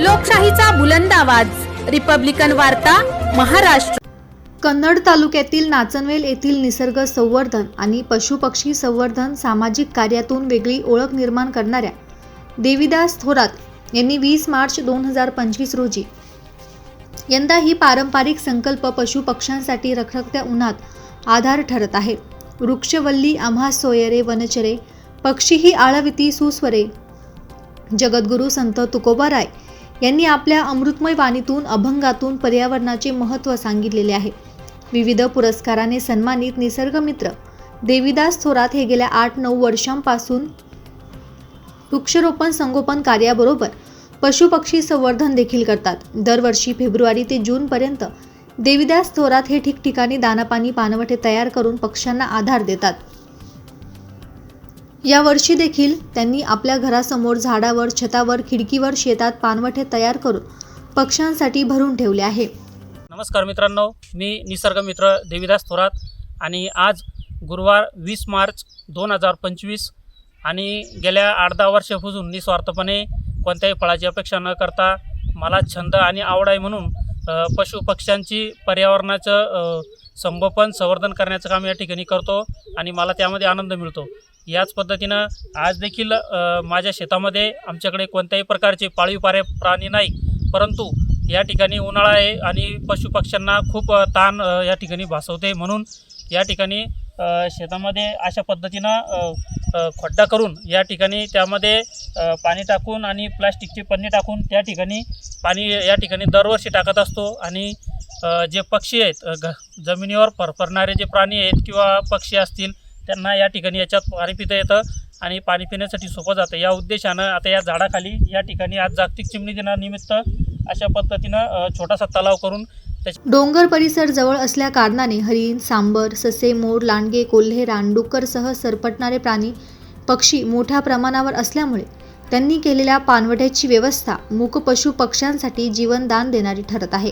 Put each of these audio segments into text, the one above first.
लोकशाहीचा बुलंद आवाज. रिपब्लिकन वार्ता महाराष्ट्र. कन्नड तालुक्यातील नाचनवेल येथील निसर्ग संवर्धन आणि पशुपक्षी संवर्धन सामाजिक कार्यातून वेगळी ओळख निर्माण करणाऱ्या देवीदास थोरात यांनी वीस मार्च दोन हजार पंचवीस रोजी यंदा ही पारंपरिक संकल्प पशुपक्ष्यांसाठी रखरखत्या उन्हात आधार ठरत आहे. वृक्षवल्ली आम्हा सोयरे वनचरे पक्षीही आळविती सुस्वरे. जगद्गुरू संत तुकोबाराय यांनी आपल्या अमृतमय वाणीतून अभंगातून पर्यावरणाचे महत्त्व सांगितलेले आहे. विविध पुरस्काराने सन्मानित निसर्गमित्र देवीदास थोरात हे गेल्या आठ नऊ वर्षांपासून वृक्षरोपण संगोपन कार्याबरोबर पशुपक्षी संवर्धन देखील करतात. दरवर्षी फेब्रुवारी ते जूनपर्यंत देवीदास थोरात हे ठिकठिकाणी दानापाणी पानवठे तयार करून पक्ष्यांना आधार देतात. या वर्षी देखील त्यांनी आपल्या घरासमोर झाडावर छतावर खिडकीवर शेतात पानवठे तयार करून पक्ष्यांसाठी भरून ठेवले आहे. नमस्कार मित्रांनो मी निसर्गमित्र देवीदास थोरात आणि आज गुरुवार वीस मार्च दोन हजार पंचवीस आणि गेल्या आठ दहा वर्षापासून निस्वार्थपणे कोणत्याही फळाची अपेक्षा न करता मला छंद आणि आवड आहे म्हणून पशुपक्ष्यांची पर्यावरणाचं संगोपन संवर्धन करण्याचं काम या ठिकाणी करतो आणि मला त्यामध्ये आनंद मिळतो. याच पद्धतीनं आज देखील माझ्या शेतामध्ये आमच्याकडे कोणत्याही प्रकारचे पाळीव पारे प्राणी नाही परंतु या ठिकाणी उन्हाळा आहे आणि पशुपक्ष्यांना खूप ताण या ठिकाणी भासवते म्हणून या ठिकाणी शेतामध्ये अशा पद्धतीनं खड्डा करून या ठिकाणी त्यामध्ये पाणी टाकून आणि प्लास्टिकची पन्नी टाकून त्या ठिकाणी पाणी या ठिकाणी दरवर्षी टाकत असतो. आणि जे पक्षी आहेत घ जमिनीवर फरफरणारे जे प्राणी आहेत किंवा पक्षी असतील त्यांना या ठिकाणी याच्यात पाणी पिता येतं आणि पाणी पिण्यासाठी सोपं जातं. या उद्देशानं आता या झाडाखाली या ठिकाणी आज जागतिक चिमणी दिनानिमित्त अशा पद्धतीनं छोटासा तलाव करून डोंगर परिसर जवळ असल्या कारणाने हरिण सांबर ससे मोर लांडगे कोल्हे रानडुक्करसह सरपटणारे प्राणी पक्षी मोठ्या प्रमाणावर असल्यामुळे त्यांनी केलेल्या पानवट्याची व्यवस्था मूक पशु पक्ष्यांसाठी जीवनदान देणारी ठरत आहे.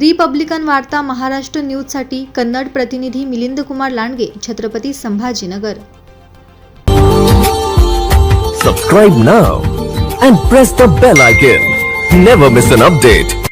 रिपब्लिकन वार्ता महाराष्ट्र न्यूजसाठी कन्नड प्रतिनिधी Milind Kumar Landge Chhatrapati Sambhajinagar. Subscribe now and press the bell icon never miss an update